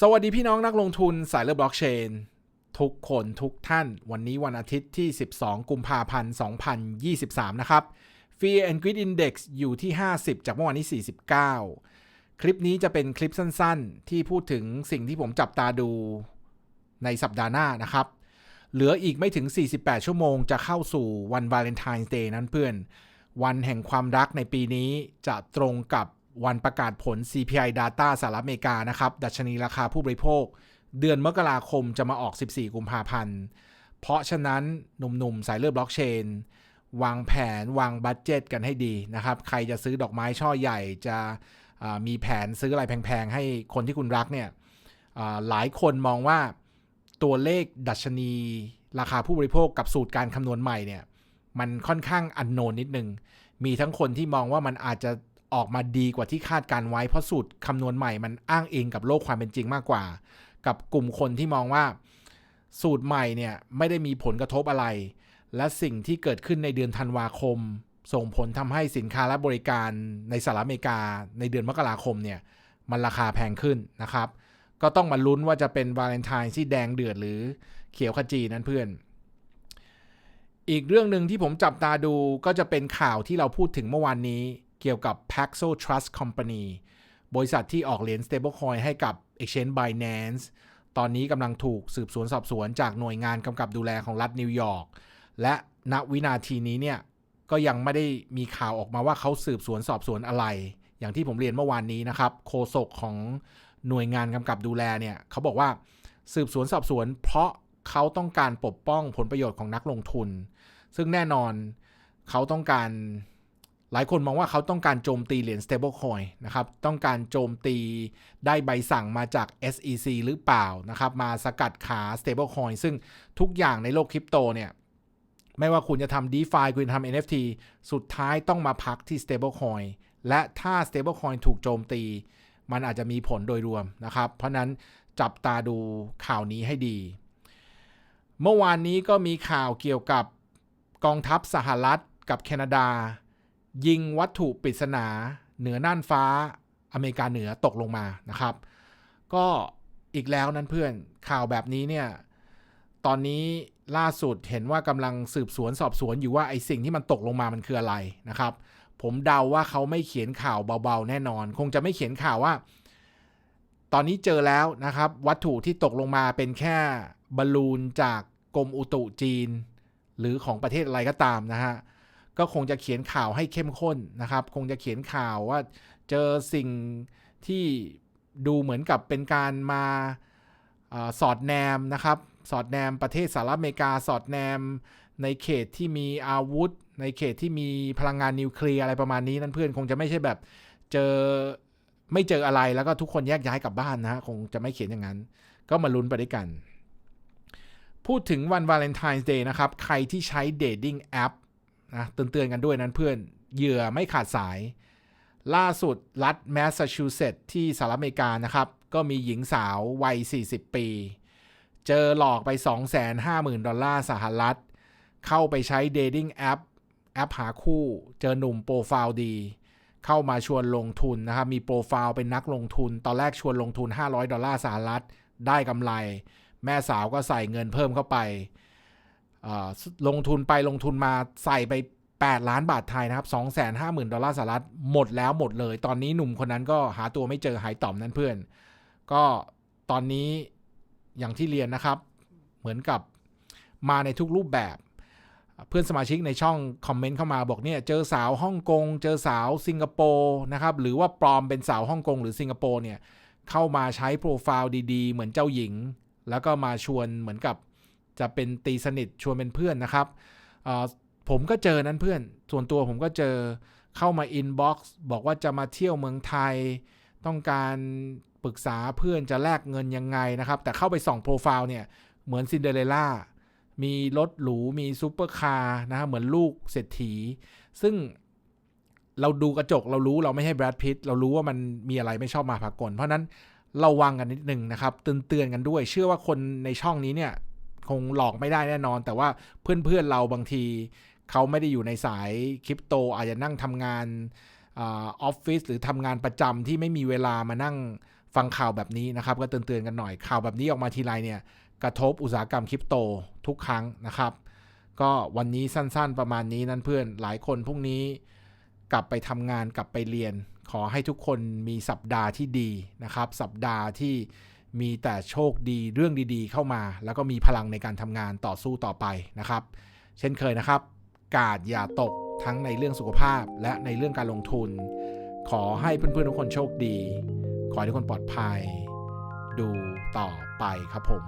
สวัสดีพี่น้องนักลงทุนสายเลือบล็อกเชน ทุกคนทุกท่านวันนี้วันอาทิตย์ที่ 12 กุมภาพันธ์ 2023 นะครับ Fear and Greed Index อยู่ที่ 50 จากเมื่อวานนี้ 49 คลิปนี้จะเป็นคลิปสั้นๆ ที่พูดถึงสิ่งที่ผมจับตาดูในสัปดาห์หน้านะครับ เหลืออีกไม่ถึง 48 ชั่วโมงจะเข้าสู่วันวาเลนไทน์เดย์นั้นเพื่อน วันแห่งความรักในปีนี้จะตรงกับ วันประกาศผล CPI Data สหรัฐอเมริกานะครับ ดัชนีราคาผู้บริโภค เดือนมกราคมจะมาออก 14 กุมภาพันธ์ เพราะฉะนั้นหนุ่มๆ สายเลือดบล็อกเชน วางแผนวางบัตเจตกันให้ดีนะครับ ใครจะซื้อดอกไม้ช่อใหญ่จะมีแผนซื้ออะไรแพงๆ ให้คนที่คุณรักเนี่ยหลายคนมองว่าตัวเลขดัชนีราคาผู้บริโภคกับสูตรการคำนวณใหม่เนี่ยมันค่อนข้างอันโนนนิดนึง มีทั้งคนที่มองว่ามันอาจจะ ออกมาดีกว่าที่คาดการไว้ เพราะสูตรคำนวณใหม่มันอ้างอิงกับโลกความเป็นจริงมากกว่า กับกลุ่มคนที่มองว่า สูตรใหม่เนี่ยไม่ได้มีผลกระทบอะไร และสิ่งที่เกิดขึ้นในเดือนธันวาคม ส่งผลทำให้สินค้าและบริการในสหรัฐอเมริกา ในเดือนมกราคมเนี่ยมันราคาแพงขึ้นนะครับ ก็ต้องมาลุ้นว่าจะเป็นวาเลนไทน์ที่แดงเดือดหรือเขียวขจีนั้นเพื่อนอีกเรื่องหนึ่งที่ผมจับตาดูก็จะเป็นข่าวที่เราพูดถึงเมื่อวานนี้ เกี่ยวกับ Paxo Trust Company บริษัทที่ออกเหรียญ stablecoin ให้กับ Exchange Binance ตอนนี้กำลังถูกสืบสวนสอบสวนจากหน่วยงานกำกับดูแลของรัฐนิวยอร์ก และณวินาทีนี้เนี่ย ก็ยังไม่ได้มีข่าวออกมาว่าเขาสืบสวนสอบสวนอะไร อย่างที่ผมเรียนเมื่อวานนี้นะครับโฆษกของหน่วยงานกำกับดูแลเนี่ยเขาบอกว่าสืบสวนสอบสวน เพราะเขาต้องการปกป้องผลประโยชน์ของนักลงทุน ซึ่งแน่นอนเขาต้องการ หลายคนมองว่าเขาต้องการโจมตีเหรียญ stablecoin นะครับ ต้องการโจมตีได้ใบสั่งมาจาก SEC หรือเปล่านะครับ มาสกัดขา stablecoin ซึ่งทุกอย่างในโลกคริปโตเนี่ย ไม่ว่าคุณจะทำ DeFi คุณทำ NFT สุดท้ายต้องมาพักที่ stablecoin และถ้า stablecoin ถูกโจมตี มันอาจจะมีผลโดยรวมนะครับ เพราะนั้นจับตาดูข่าวนี้ให้ดี เมื่อวานนี้ก็มีข่าวเกี่ยวกับกองทัพสหรัฐกับแคนาดา ยิงวัตถุปริศนา เหนือน่านฟ้าอเมริกาเหนือตกลงมานะครับ ก็อีกแล้วนั้นเพื่อนข่าวแบบนี้เนี่ยตอนนี้ล่าสุดเห็นว่ากำลังสืบสวนสอบสวนอยู่ว่าไอ้สิ่งที่มันตกลงมามันคืออะไรนะครับ ผมเดาว่าเขาไม่เขียนข่าวเบาๆ แน่นอน คงจะไม่เขียนข่าวว่า ตอนนี้เจอแล้วนะครับ วัตถุที่ตกลงมาเป็นแค่บอลลูนจากกรมอุตุจีน หรือของประเทศอะไรก็ตามนะฮะ ก็คงจะเขียนข่าวให้เข้มข้นนะครับ คงจะเขียนข่าวว่าเจอสิ่งที่ดูเหมือนกับเป็นการมาอสอดแนมนะครับ สอดแนมประเทศสหรัฐอเมริกา สอดแนมในเขตที่มีอาวุธ ในเขตที่มีพลังงานนิวเคลียร์อะไรประมาณนี้นั่นเพื่อนคงจะไม่ใช่แบบเจอไม่เจออะไรแล้วก็ทุกคนแยกย้ายกลับบ้านนะฮะคงจะไม่เขียนอย่างนั้น ก็มาลุ้นไปด้วยกัน พูดถึงวันวาเลนไทน์เดย์นะครับ ใครที่ใช้เดทติ้งแอป นะเตือนๆกันด้วยนั้นเพื่อนเหยื่อไม่ขาดสาย ล่าสุดรัฐแมสซาชูเซตส์ที่สหรัฐอเมริกานะครับ ก็มีหญิงสาววัย 40 ปี เจอหลอกไป 250,000 ดอลลาร์สหรัฐ เข้าไปใช้เดทติ้งแอป แอปหาคู่ เจอหนุ่มโปรไฟล์ดี เข้ามาชวนลงทุนนะครับ มีโปรไฟล์เป็นนักลงทุน ตอนแรกชวนลงทุน 500 ดอลลาร์สหรัฐ ได้กำไร แม่สาวก็ใส่เงินเพิ่มเข้าไป ลงทุนไปลงทุนมาใส่ไป 8 ล้านบาทไทยนะครับ 250,000 ดอลลาร์สหรัฐหมดแล้วหมดเลย ตอนนี้หนุ่มคนนั้นก็หาตัวไม่เจอหายต่อมนั่นเพื่อน ก็ตอนนี้อย่างที่เรียนนะครับ เหมือนกับมาในทุกรูปแบบ เพื่อนสมาชิกในช่องคอมเมนต์เข้ามาบอกเนี่ยเจอสาวฮ่องกง เจอสาวสิงคโปร์นะครับหรือว่าปลอมเป็นสาวฮ่องกงหรือสิงคโปร์เนี่ยเข้ามาใช้โปรไฟล์ดีๆ เหมือนเจ้าหญิง แล้วก็มาชวนเหมือนกับ จะเป็นตีสนิทชวนเป็นเพื่อนนะครับผมก็เจอนั้นเพื่อน ส่วนตัวผมก็เจอเข้ามาอินบ็อกซ์บอกว่าจะมาเที่ยวเมืองไทย ต้องการปรึกษาเพื่อนจะแลกเงินยังไงนะครับ แต่เข้าไปส่องโปรไฟล์เนี่ยเหมือนซินเดอเรลล่ามีรถหรู มีซูเปอร์คาร์นะฮะเหมือนลูกเศรษฐี ซึ่งเราดูกระจกเรารู้เราไม่ให้แบรดพิตเรารู้ว่ามันมีอะไรไม่ชอบมาพากล เพราะนั้นเราวังกันนิดนึงนะครับเตือนๆกันด้วย เชื่อว่าคนในช่องนี้เนี่ย คงหลอกไม่ได้แน่นอน แต่ว่าเพื่อนๆเราบางที เขาไม่ได้อยู่ในสายคริปโต อาจจะนั่งทำงานออฟฟิศหรือทำงานประจำที่ไม่มีเวลามานั่งฟังข่าวแบบนี้นะครับ ก็เตือนๆกันหน่อยข่าวแบบนี้ออกมาทีไรเนี่ย กระทบอุตสาหกรรมคริปโตทุกครั้งนะครับ ก็วันนี้สั้นๆประมาณนี้นั่นเพื่อนหลายคนพรุ่งนี้กลับไปทำงานกลับไปเรียน ขอให้ทุกคนมีสัปดาห์ที่ดีนะครับ สัปดาห์ที่ มีแต่โชคดีเรื่องดีๆ เข้ามา แล้วก็มีพลังในการทำงานต่อสู้ต่อไปนะครับ เช่นเคยนะครับ กาดอย่าตกทั้งในเรื่องสุขภาพและในเรื่องการลงทุน ขอให้เพื่อนๆทุกคนโชคดี ขอให้ทุกคนปลอดภัย ดูต่อไปครับผม